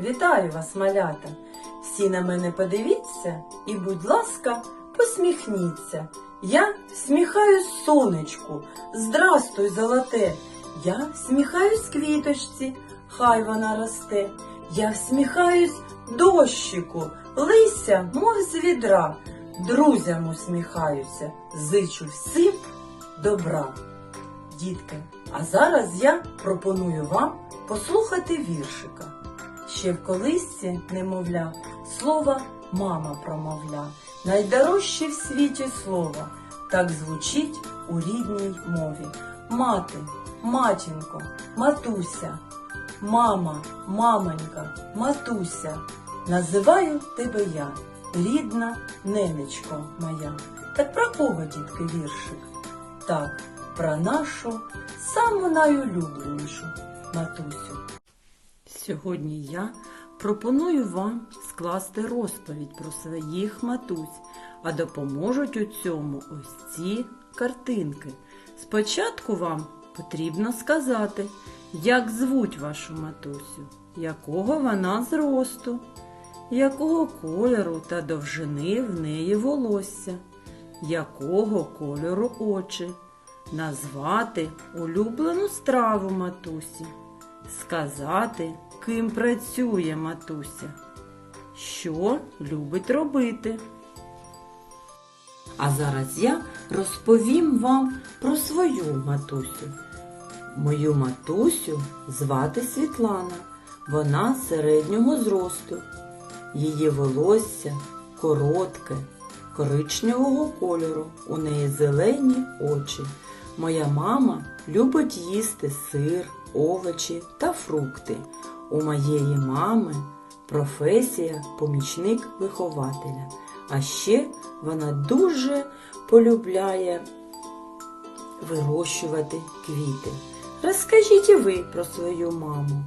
Вітаю вас, малята! Всі на мене подивіться і, будь ласка, посміхніться. Я всміхаюсь сонечку, здрастуй, золоте. Я всміхаюсь квіточці, хай вона росте. Я всміхаюсь дощику, лися, мов з відра. Друзям усміхаюся, зичу всім добра. Дітки, а зараз я пропоную вам послухати віршика. Ще в колисці, немовля, слова мама промовля, найдорожче в світі слово, так звучить у рідній мові. Мати, матінко, матуся, мама, мамонька, матуся, називаю тебе я, рідна ненечко моя. Так про кого, дітки, віршик? Так, про нашу саму найулюбленішу матусю. Сьогодні я пропоную вам скласти розповідь про своїх матусь, а допоможуть у цьому ось ці картинки. Спочатку вам потрібно сказати, як звуть вашу матусю, якого вона зросту, якого кольору та довжини в неї волосся, якого кольору очі, назвати улюблену страву матусі сказати, ким працює матуся, що любить робити. А зараз я розповім вам про свою матусю. Мою матусю звати Світлана. Вона середнього зросту. Її волосся коротке, коричневого кольору. У неї зелені очі. Моя мама любить їсти сир, овочі та фрукти. У моєї мами професія помічник вихователя. А ще вона дуже полюбляє вирощувати квіти. Розкажіть і ви про свою маму.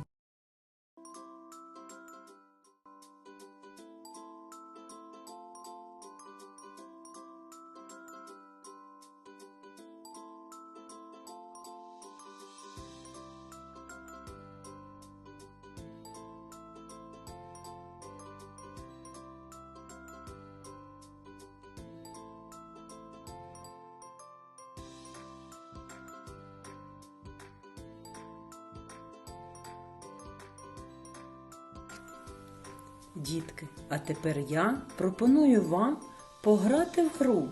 Дітки, а тепер я пропоную вам пограти в гру.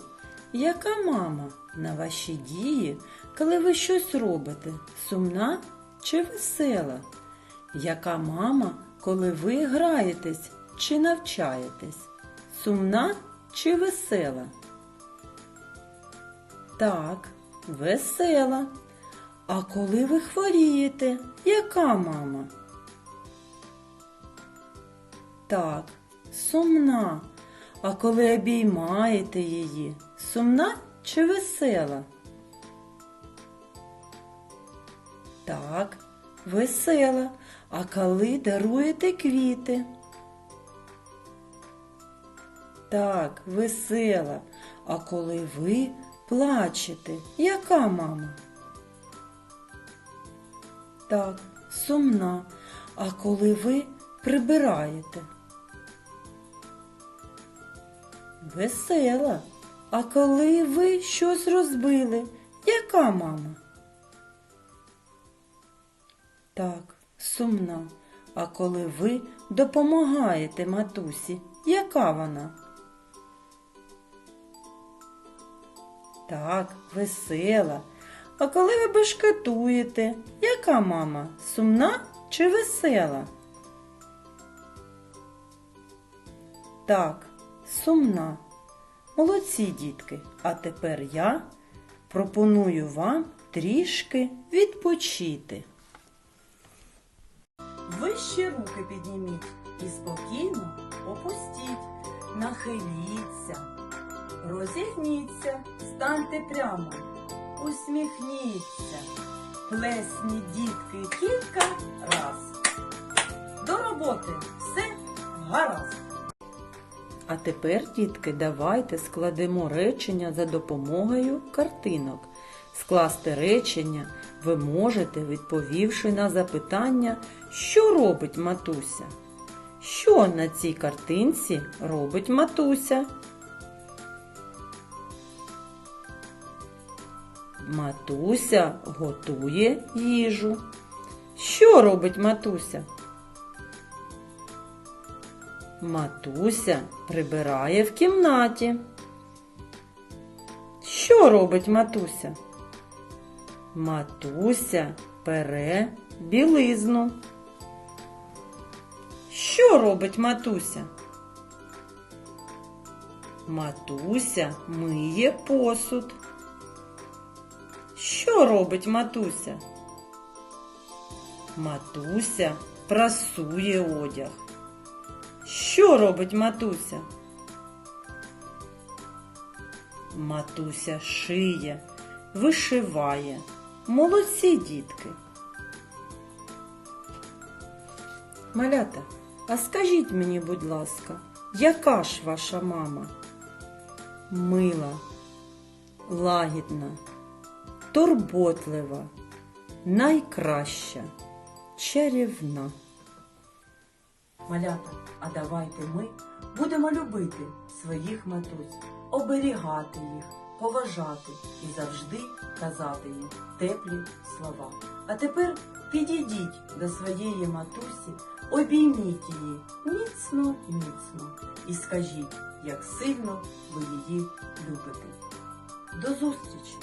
Яка мама на ваші дії, коли ви щось робите? Сумна чи весела? Яка мама, коли ви граєтесь чи навчаєтесь? Сумна чи весела? Так, весела. А коли ви хворієте, яка мама? Так, сумна. А коли обіймаєте її, сумна чи весела? Так, весела. А коли даруєте квіти? Так, весела. А коли ви плачете, яка мама? Так, сумна. А коли ви прибираєте? Весела. А коли ви щось розбили, яка мама? Так, сумна. А коли ви допомагаєте матусі, яка вона? Так, весела. А коли ви бешкетуєте, яка мама? Сумна чи весела? Так, сумна. Молодці, дітки. А тепер я пропоную вам трішки відпочити. Вище руки підніміть і спокійно опустіть. Нахиліться, розігніться, станьте прямо, усміхніться. Плесні дітки кілька раз. До роботи все гаразд. А тепер, дітки, давайте складемо речення за допомогою картинок. Скласти речення ви можете, відповівши на запитання, що робить матуся. Що на цій картинці робить матуся? Матуся готує їжу. Що робить матуся? Матуся прибирає в кімнаті. Що робить матуся? Матуся пере білизну. Що робить матуся? Матуся миє посуд. Що робить матуся? Матуся прасує одяг. Що робить матуся? Матуся шиє, вишиває. Молодці дітки. Малята, а скажіть мені, будь ласка, яка ж ваша мама? Мила, лагідна, турботлива, найкраща, чарівна. Малята, а давайте ми будемо любити своїх матусь, оберігати їх, поважати і завжди казати їм теплі слова. А тепер підійдіть до своєї матусі, обійміть її міцно, міцно і скажіть, як сильно ви її любите. До зустрічі!